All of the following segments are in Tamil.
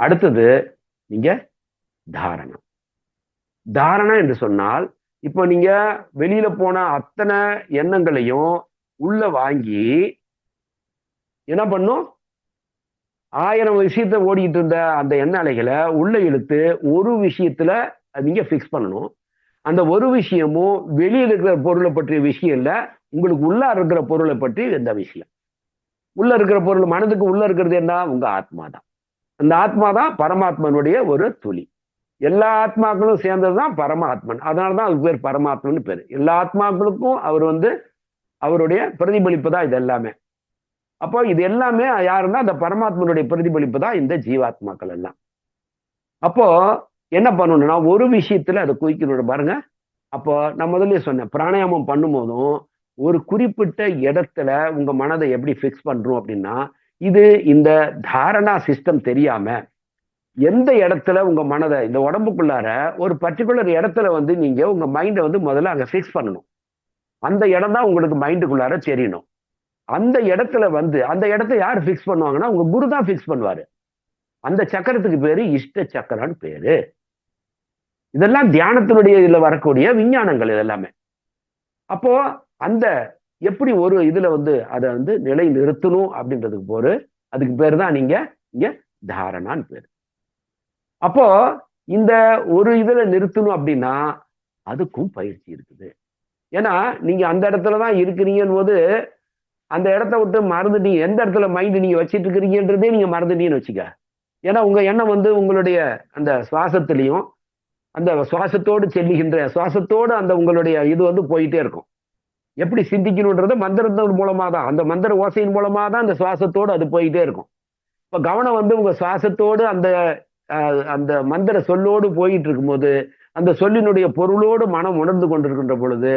அடுத்தது நீங்க தாரணம். தாரணம் என்று சொன்னால் இப்போ நீங்க வெளியில போன அத்தனை எண்ணங்களையும் உள்ள வாங்கி என்ன பண்ணும்? ஆயிரம் விஷயத்த ஓடிக்கிட்டு இருந்த அந்த எண்ண அலைகளை உள்ள இழுத்து ஒரு விஷயத்துல நீங்க ஃபிக்ஸ் பண்ணணும். அந்த ஒரு விஷயமும் வெளியில் இருக்கிற பொருளை பற்றிய விஷயம் இல்லை உங்களுக்கு உள்ள இருக்கிற பொருளை பற்றி எந்த விஷயம் உள்ள இருக்கிற பொருள் மனதுக்கு உள்ள இருக்கிறது என்ன? உங்க ஆத்மா தான் அந்த ஆத்மா தான் பரமாத்மனுடைய ஒரு துளி. எல்லா ஆத்மாக்களும் சேர்ந்தது தான் பரமாத்மன். அதனாலதான் அதுக்கு பேர் பரமாத்மன் பேர். எல்லா ஆத்மாக்களுக்கும் அவர் வந்து அவருடைய பிரதிபலிப்பு தான் இது எல்லாமே. அப்போ இது எல்லாமே யாருன்னா அந்த பரமாத்மனுடைய பிரதிபலிப்பு தான் இந்த ஜீவாத்மாக்கள் எல்லாம். அப்போ என்ன பண்ணணும்னா ஒரு விஷயத்துல அதை குவிக்கணும். பாருங்க. அப்போ நான் முதல்ல சொன்னேன் பிராணாயாமம் பண்ணும்போதும் ஒரு குறிப்பிட்ட இடத்துல உங்க மனதை எப்படி ஃபிக்ஸ் பண்றோம் அப்படின்னா இது இந்த தாரணா சிஸ்டம் தெரியாம எந்த இடத்துல உங்க மனதை இந்த உடம்புக்குள்ளார ஒரு பர்டிகுலர் இடத்துல வந்து நீங்க உங்க மைண்டை வந்து முதல்ல அங்க ஃபிக்ஸ் பண்ணணும். அந்த இடம் தான் உங்களுக்கு மைண்டுக்குள்ளார தெரியணும். அந்த இடத்துல வந்து அந்த இடத்த யார் ஃபிக்ஸ் பண்ணுவாங்கன்னா உங்க குரு தான் ஃபிக்ஸ் பண்ணுவாரு. அந்த சக்கரத்துக்கு பேரு இஷ்ட சக்கரம்னு பேரு. இதெல்லாம் தியானத்தினுடைய இதுல வரக்கூடிய விஞ்ஞானங்கள் இதெல்லாமே அப்போ அந்த எப்படி ஒரு இதுல வந்து அதை வந்து நிலை நிறுத்தணும் அப்படின்றதுக்கு போரு? அதுக்கு பேர் தான் நீங்க இங்க தாரணான்னு பேர். அப்போ இந்த ஒரு இதுல நிறுத்தணும் அப்படின்னா அதுக்கும் பயிற்சி இருக்குது. ஏன்னா நீங்க அந்த இடத்துல தான் இருக்கிறீங்கன்னு போது அந்த இடத்த விட்டு மறந்துட்டீங்க. எந்த இடத்துல மைண்ட் நீங்க வச்சிட்டு இருக்கிறீங்கன்றதே நீங்க மறந்துட்டீங்கன்னு வச்சுக்க. ஏன்னா உங்க எண்ணம் வந்து உங்களுடைய அந்த சுவாசத்திலையும் அந்த சுவாசத்தோடு செல்லுகின்ற சுவாசத்தோடு அந்த உங்களுடைய இது வந்து போயிட்டே இருக்கும். எப்படி சிந்திக்கணுன்றது மந்திரத்தின் மூலமா தான் அந்த மந்திர ஓசையின் மூலமா தான் அந்த சுவாசத்தோடு அது போயிட்டே இருக்கும். இப்போ கவனம் வந்து உங்க சுவாசத்தோடு அந்த அந்த மந்திர சொல்லோடு போயிட்டு இருக்கும்போது அந்த சொல்லினுடைய பொருளோடு மனம் உணர்ந்து கொண்டிருக்கின்ற பொழுது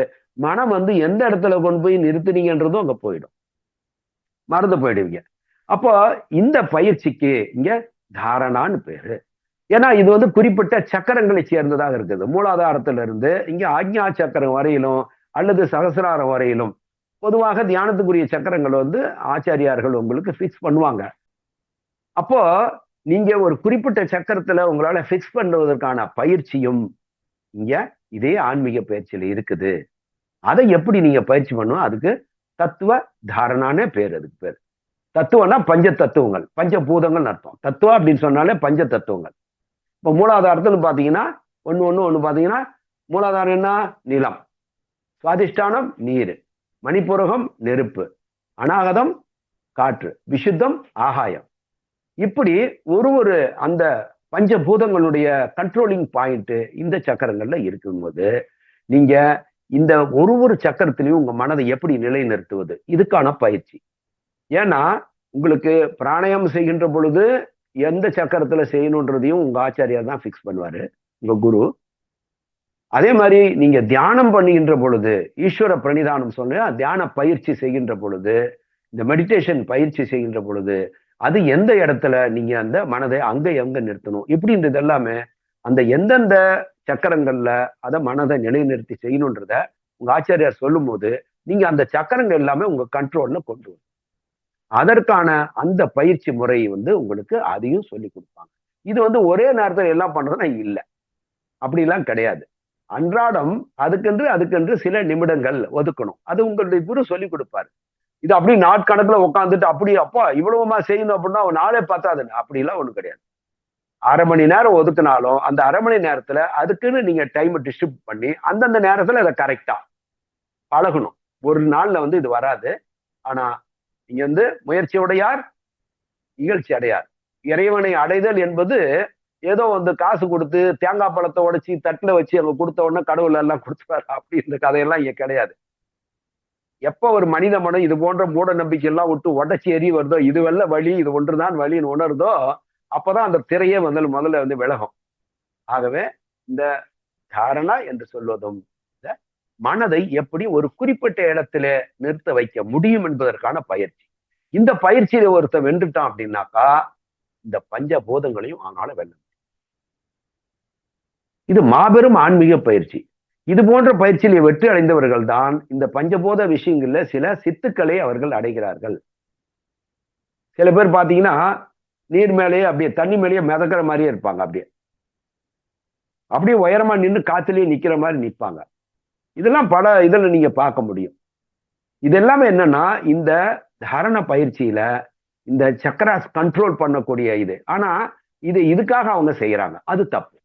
மனம் வந்து எந்த இடத்துல கொண்டு போய் நிறுத்துனீங்கன்றதும் அங்கே போயிடும். மறந்து போயிடுவீங்க. அப்போ இந்த பயிற்சிக்கு இங்க தாரணான்னு பேரு. ஏன்னா இது வந்து குறிப்பிட்ட சக்கரங்களை சேர்ந்ததாக இருக்குது. மூலாதாரத்துல இருந்து இங்க ஆக்ஞா சக்கரம் வரையிலும் அல்லது சகசிராரம் வரையிலும். பொதுவாக தியானத்துக்குரிய சக்கரங்கள் வந்து ஆச்சாரியார்கள் உங்களுக்கு ஃபிக்ஸ் பண்ணுவாங்க. அப்போ நீங்க ஒரு குறிப்பிட்ட சக்கரத்துல உங்களால ஃபிக்ஸ் பண்ணுவதற்கான பயிற்சியும் இங்க இதே ஆன்மீக பயிற்சியில இருக்குது. அதை எப்படி நீங்க பயிற்சி பண்ணுவோம் அதுக்கு தத்துவ தாரணானே பேர் அதுக்கு பேர். தத்துவம்னா பஞ்ச தத்துவங்கள். பஞ்ச பூதங்கள் அர்த்தம். தத்துவம் அப்படின்னு சொன்னாலே பஞ்ச தத்துவங்கள். இப்போ மூலாதாரத்தில் பார்த்தீங்கன்னா ஒன்று ஒன்று ஒன்று பார்த்தீங்கன்னா மூலாதாரம் என்ன? நிலம். சுவாதிஷ்டானம் நீர் மணிப்புரகம் நெருப்பு அநாகதம் காற்று விசுத்தம் ஆகாயம். இப்படி ஒரு ஒரு அந்த பஞ்சபூதங்களுடைய கண்ட்ரோலிங் பாயிண்ட் இந்த சக்கரங்கள்ல இருக்கும்போது நீங்க இந்த ஒரு ஒரு சக்கரத்திலையும் உங்க மனதை எப்படி நிலைநிறுத்துவது? இதுக்கான பயிற்சி. ஏன்னா உங்களுக்கு பிராணாயம் செய்கின்ற பொழுது எந்த சக்கரத்துல செய்யணுன்றதையும் உங்க ஆச்சாரியார் தான் ஃபிக்ஸ் பண்ணுவாரு. உங்க குரு. அதே மாதிரி நீங்க தியானம் பண்ணுகின்ற பொழுது ஈஸ்வர பிரணிதானம் சொன்னா தியான பயிற்சி செய்கின்ற பொழுது இந்த மெடிடேஷன் பயிற்சி செய்கின்ற பொழுது அது எந்த இடத்துல நீங்க அந்த மனதை அங்க எங்க நிறுத்தணும்? இப்படின்றது எல்லாமே அந்த எந்தெந்த சக்கரங்கள்ல அதை மனதை நிலைநிறுத்தி செய்யணுன்றத உங்க ஆச்சாரியார் சொல்லும் போது நீங்க அந்த சக்கரங்கள் எல்லாமே உங்க கண்ட்ரோல்ல கொண்டு வரும். அதற்கான அந்த பயிற்சி முறை வந்து உங்களுக்கு அதையும் சொல்லி கொடுப்பாங்க. இது வந்து ஒரே நேரத்தில் எல்லாம் பண்றதுன்னா இல்லை. அப்படிலாம் கிடையாது. அன்றாடம் அதுக்கென்று அதுக்கென்று சில நிமிடங்கள் ஒதுக்கணும். அது உங்களுடைய குரு சொல்லி கொடுப்பாரு. இது அப்படி நாட்கணக்குல உட்காந்துட்டு அப்படி அப்பா இவ்வளவுமா செய்யணும் அப்படின்னா நாளே பார்த்தாது அப்படிலாம் ஒண்ணும் கிடையாது. அரை மணி நேரம் ஒதுக்குனாலும் அந்த அரை மணி நேரத்துல அதுக்குன்னு நீங்க டைம் டிஸ்ட்ரிபியூட் பண்ணி அந்தந்த நேரத்துல அதை கரெக்டா பழகணும். ஒரு நாள்ல வந்து இது வராது. ஆனா நீங்க வந்து முயற்சி உடையார் இகழ்ச்சி அடையார். இறைவனை அடைதல் என்பது ஏதோ வந்து காசு கொடுத்து தேங்காய் பழத்தை உடைச்சி தட்டுல வச்சு அவங்க கொடுத்த உடனே கடவுள் எல்லாம் கொடுத்துருவாரு அப்படி இந்த கதையெல்லாம் இங்கே கிடையாது. எப்ப ஒரு மனித மனம் இது போன்ற மூட நம்பிக்கை எல்லாம் விட்டு உடச்சி எறி வருதோ இது வெள்ள வழி இது ஒன்றுதான் வழின்னு உணர்ந்தோ அப்பதான் அந்த திரையே வந்து முதல்ல வந்து விலகும். ஆகவே இந்த தாரணா என்று சொல்வதும் மனதை எப்படி ஒரு குறிப்பிட்ட இடத்துல நிறுத்த வைக்க முடியும் என்பதற்கான பயிற்சி. இந்த பயிற்சியில ஒருத்தன் வென்றுட்டான் அப்படின்னாக்கா இந்த பஞ்ச போதங்களையும் அவனால வெல்ல இது மாபெரும் ஆன்மீக பயிற்சி. இது போன்ற பயிற்சியில வெற்றி அடைந்தவர்கள் தான் இந்த பஞ்சபோத விஷயங்கள்ல சில சித்துக்களை அவர்கள் அடைகிறார்கள். சில பேர் பாத்தீங்கன்னா நீர் மேலேயே அப்படியே தண்ணி மேலேயே மிதக்கிற மாதிரியே இருப்பாங்க அப்படியே. அப்படியே உயரமா நின்று காத்துலயே நிக்கிற மாதிரி நிற்பாங்க இதெல்லாம் பல இதில் நீங்க பார்க்க முடியும். இது எல்லாமே என்னன்னா இந்த தரண பயிற்சியில இந்த சக்கராஸ் கண்ட்ரோல் பண்ணக்கூடிய இது. ஆனா இது இதுக்காக அவங்க செய்யறாங்க. அது தப்பு.